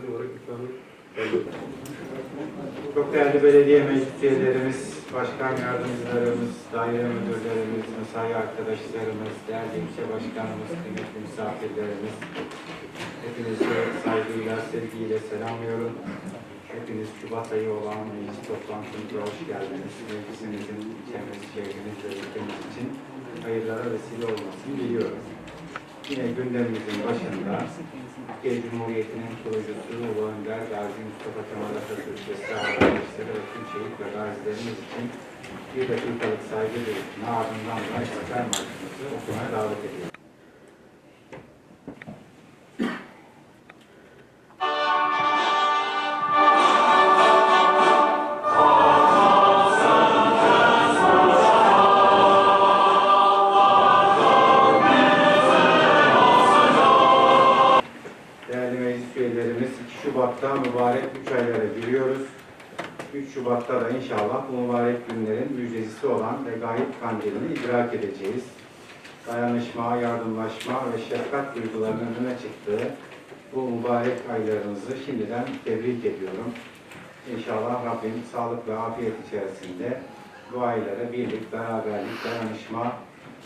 düzenli olarak ikramı Çok değerli belediye meclis üyelerimiz, başkan yardımcılarımız, daire müdürlerimiz, mesai arkadaşlarımız, değerli ilçe başkanımız, kıymetli misafirlerimiz, hepinizi saygıyla, sevgiyle selamlıyorum. Hepiniz Şubat ayı olan meclis toplantımıza hoş geldiniz. Meclisimizin, ilçemiz, şehrimiz ve ülkemiz için hayırlara vesile olmasını diliyorum. Yine gündemimizin başında Türkiye Cumhuriyeti'nin kurucusu Ulu Önder Gazi Mustafa Kemal Atatürk ve silah arkadaşları ve tüm şehit ve gazilerimiz için bir dakikalık saygı duruşuna ardından da İstiklal Marşımızı okumaya davet ediyorum. Şubat'ta mübarek 3 aylara giriyoruz. 3 Şubat'ta da inşallah bu mübarek günlerin müjdecisi olan ve gayip kandilini idrak edeceğiz. Dayanışma, yardımlaşma ve şefkat duygularının öne çıktığı bu mübarek aylarınızı şimdiden tebrik ediyorum. İnşallah Rabbim sağlık ve afiyet içerisinde bu aylara birlik, beraberlik, dayanışma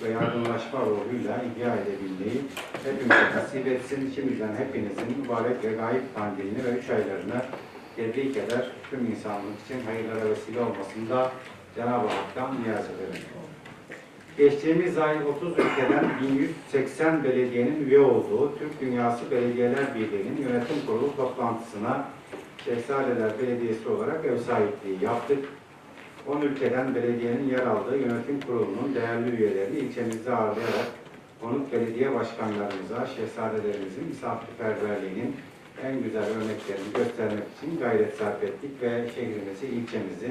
ve yardımlaşma ruhuyla ihya edebilmeyi hepimize nasip etsin. Şimdiden hepinizin mübarek ve gayip kandilini ve üç aylarını tebrik eder. Tüm insanlık için hayırlara vesile olmasında Cenab-ı Hak'tan niyaz ederim. Geçtiğimiz ay 30 ülkeden 1180 belediyenin üye olduğu Türk Dünyası Belediyeler Birliği'nin yönetim kurulu toplantısına Şehzadeler Belediyesi olarak ev sahipliği yaptık. 10 ülkeden belediyenin yer aldığı yönetim kurulunun değerli üyelerini ilçemizde ağırlayarak konuk belediye başkanlarımıza, şehzadelerimizin misafirperverliğinin en güzel örneklerini göstermek için gayret sarf ettik ve şehrimizi, ilçemizi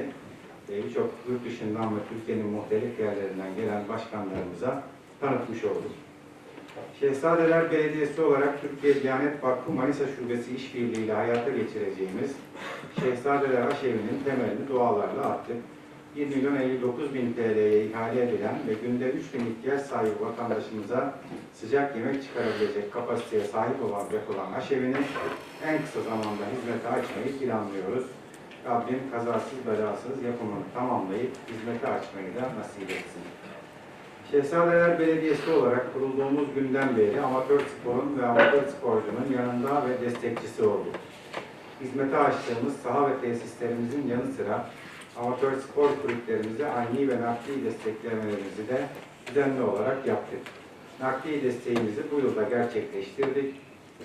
e, birçok yurt dışından ve Türkiye'nin muhtelif yerlerinden gelen başkanlarımıza tanıtmış olduk. Şehzadeler Belediyesi olarak Türkiye Diyanet Vakfı Manisa Şubesi işbirliğiyle hayata geçireceğimiz Şehzadeler Aşevi'nin temelini dualarla attık. 1 milyon 59 bin TL'ye ihale edilen ve günde 3 bin ihtiyaç sahibi vatandaşımıza sıcak yemek çıkarabilecek kapasiteye sahip olan yapılan aşevinin en kısa zamanda hizmete açmayı planlıyoruz. Rabbim kazasız belasız yapımını tamamlayıp hizmete açmayı da nasip etsin. Şehzadeler Belediyesi olarak kurulduğumuz günden beri amatör sporun ve amatör sporcunun yanında ve destekçisi olduk. Hizmete açtığımız saha ve tesislerimizin yanı sıra amatör spor kulüplerimize ani ve nakli desteklemelerimizi de düzenli olarak yaptık. Nakli desteğimizi bu yılda gerçekleştirdik.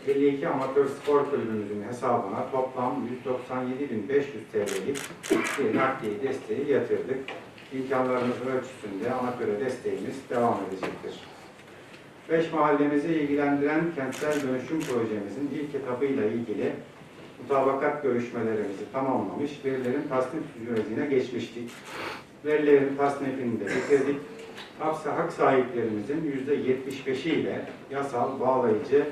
52 amatör spor kulübümüzün hesabına toplam 197.500 TL'lik bir nakli desteği yatırdık. İmkanlarımız ölçüsünde amatöre desteğimiz devam edecektir. Beş mahallemizi ilgilendiren kentsel dönüşüm projemizin ilk etabıyla ilgili mutabakat görüşmelerimizi tamamlamış, verilerin tasnif sürecine geçmiştik. Verilerin tasnifini de bitirdik. Hak, hak sahiplerimizin yüzde 75'i ile yasal bağlayıcı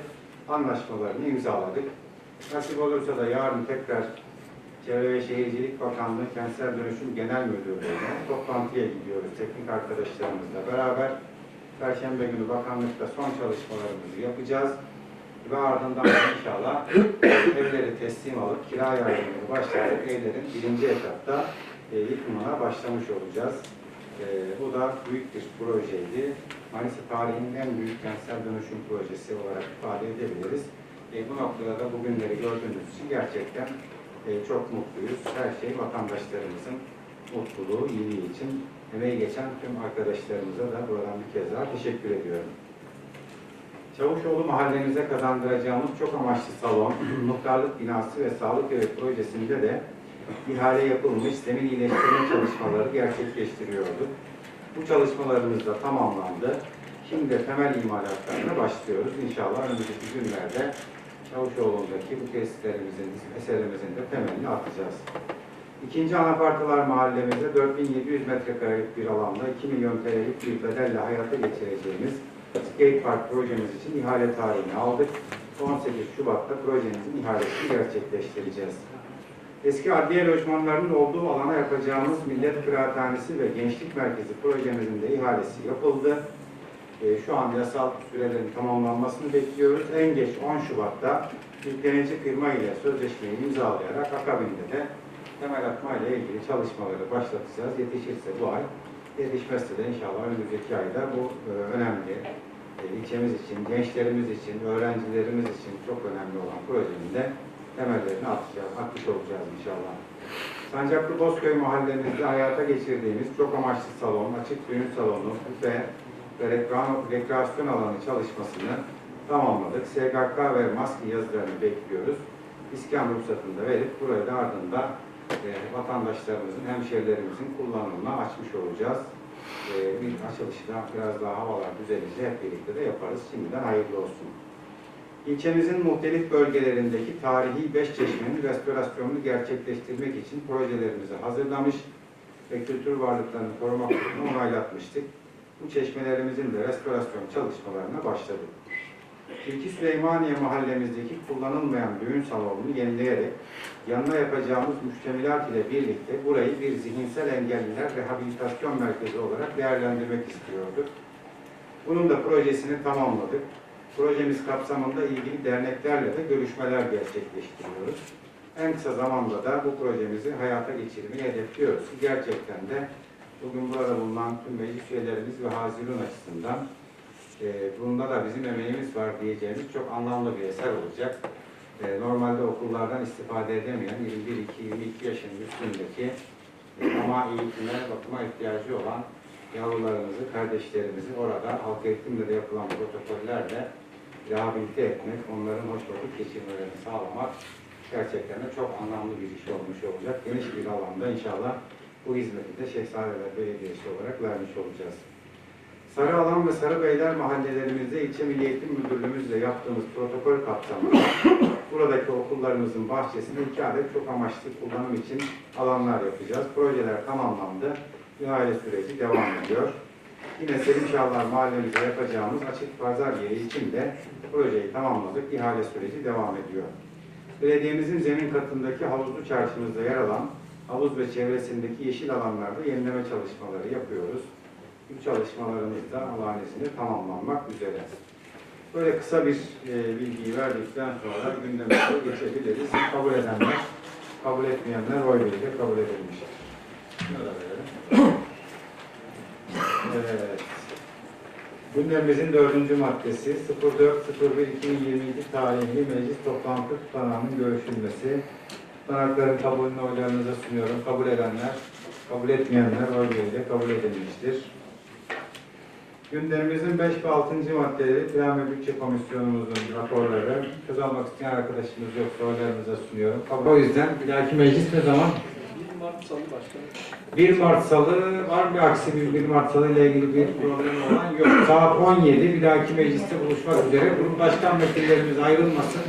anlaşmalarını imzaladık. Nasip olursa da yarın tekrar Çevre ve Şehircilik Bakanlığı Kentsel Dönüşüm Genel Müdürlüğü'ne toplantıya gidiyoruz teknik arkadaşlarımızla beraber. Perşembe günü bakanlıkta son çalışmalarımızı yapacağız ve ardından da inşallah evleri teslim alıp kira yardımını başlatıp evlerin birinci etapta e, yıkımına başlamış olacağız. E, bu da büyük bir projeydi. Manisa tarihinin en büyük kentsel dönüşüm projesi olarak ifade edebiliriz. E, bu noktada da bugünleri gördüğünüz için gerçekten e, çok mutluyuz. Her şey vatandaşlarımızın mutluluğu, iyiliği için emeği geçen tüm arkadaşlarımıza da buradan bir kez daha teşekkür ediyorum. Çavuşoğlu mahallemize kazandıracağımız çok amaçlı salon, muhtarlık binası ve sağlık evi projesinde de ihale yapılmış zemin iyileştirme çalışmaları gerçekleştiriyorduk. Bu çalışmalarımız da tamamlandı. Şimdi de temel imalatlarına başlıyoruz. İnşallah önümüzdeki günlerde Çavuşoğlu'ndaki bu tesislerimizin, eserimizin de temelini atacağız. İkinci anapartılar mahallemizde 4700 metrekarelik bir alanda 2 milyon TL'lik bir bedelle hayata geçireceğimiz Skate Park projemiz için ihale tarihini aldık. 18 Şubat'ta projemizin ihalesini gerçekleştireceğiz. Eski adliye lojmanlarının olduğu alana yapacağımız Millet Kıraathanesi ve Gençlik Merkezi projemizin de ihalesi yapıldı. E, şu an yasal sürelerin tamamlanmasını bekliyoruz. En geç 10 Şubat'ta yüklenici firma ile sözleşmeyi imzalayarak akabinde de temel atma ile ilgili çalışmaları başlatacağız. Yetişirse bu ay, yetişmezse de inşallah önümüzdeki ayda bu e, önemli e, ilçemiz için, gençlerimiz için, öğrencilerimiz için çok önemli olan projenin de temellerini atacağız, atmış olacağız inşallah. Sancaklı Bozköy mahallemizde hayata geçirdiğimiz çok amaçlı salon, açık düğün salonu, büfe ve rekreasyon, alanı çalışmasını tamamladık. SGK ve maske yazılarını bekliyoruz. İskan ruhsatını da verip burayı da ardında e, vatandaşlarımızın, hemşehrilerimizin kullanımına açmış olacağız. E, bir açılışı da biraz daha havalar düzelince hep birlikte de yaparız. Şimdiden hayırlı olsun. İlçemizin muhtelif bölgelerindeki tarihi beş çeşmenin restorasyonunu gerçekleştirmek için projelerimizi hazırlamış ve kültür varlıklarını koruma kurulunu onaylatmıştık. Bu çeşmelerimizin de restorasyon çalışmalarına başladık. İlki Süleymaniye mahallemizdeki kullanılmayan düğün salonunu yenileyerek yanına yapacağımız müştemilat ile birlikte burayı bir zihinsel engelliler rehabilitasyon merkezi olarak değerlendirmek istiyorduk. Bunun da projesini tamamladık. Projemiz kapsamında ilgili derneklerle de görüşmeler gerçekleştiriyoruz. En kısa zamanda da bu projemizi hayata geçirmeyi hedefliyoruz. Gerçekten de bugün burada bulunan tüm meclis üyelerimiz ve hazirun açısından e, bunda da bizim emeğimiz var diyeceğimiz çok anlamlı bir eser olacak. E, normalde okullardan istifade edemeyen 21, 2, 22 yaşının üstündeki e, ama eğitime, bakıma ihtiyacı olan yavrularımızı, kardeşlerimizi orada halk eğitimde de yapılan protokollerle rehabilite etmek, onların hoş vakit geçirmelerini sağlamak gerçekten de çok anlamlı bir iş olmuş olacak. Geniş bir alanda inşallah bu hizmeti de Şehzadeler Belediyesi olarak vermiş olacağız. Sarıalan ve Sarıbeyler mahallelerimizde ilçe Milli Eğitim Müdürlüğümüzle yaptığımız protokol kapsamında buradaki okullarımızın bahçesinde iki adet çok amaçlı kullanım için alanlar yapacağız. Projeler tamamlandı. İhale süreci devam ediyor. Yine Selim Şahlar mahallemizde yapacağımız açık pazar yeri için de projeyi tamamladık. İhale süreci devam ediyor. Belediyemizin zemin katındaki havuzlu çarşımızda yer alan havuz ve çevresindeki yeşil alanlarda yenileme çalışmaları yapıyoruz. Bu çalışmalarımız da Allah'ın tamamlanmak üzere. Böyle kısa bir e, bilgiyi verdikten sonra gündemimize geçebiliriz. Kabul edenler, kabul etmeyenler oy birliğiyle kabul edilmiştir. Evet. Gündemimizin dördüncü maddesi 04.01.2022 tarihli meclis toplantı tutanağının görüşülmesi. Tutanakların kabulünü oylarınıza sunuyorum. Kabul edenler, kabul etmeyenler oy birliğiyle kabul edilmiştir. Gündemimizin 5 ve 6. maddeleri Plan ve Bütçe Komisyonumuzun raporları. Söz almak isteyen arkadaşımız yoksa oylarınıza sunuyorum. O yüzden bir dahaki meclis ne zaman? 1 Mart Salı başkanım. 1 Mart Salı var bir aksi bir 1 Mart Salı ile ilgili bir problem olan yok. Saat 17 bir dahaki mecliste buluşmak üzere. Grup başkan vekillerimiz ayrılmasın.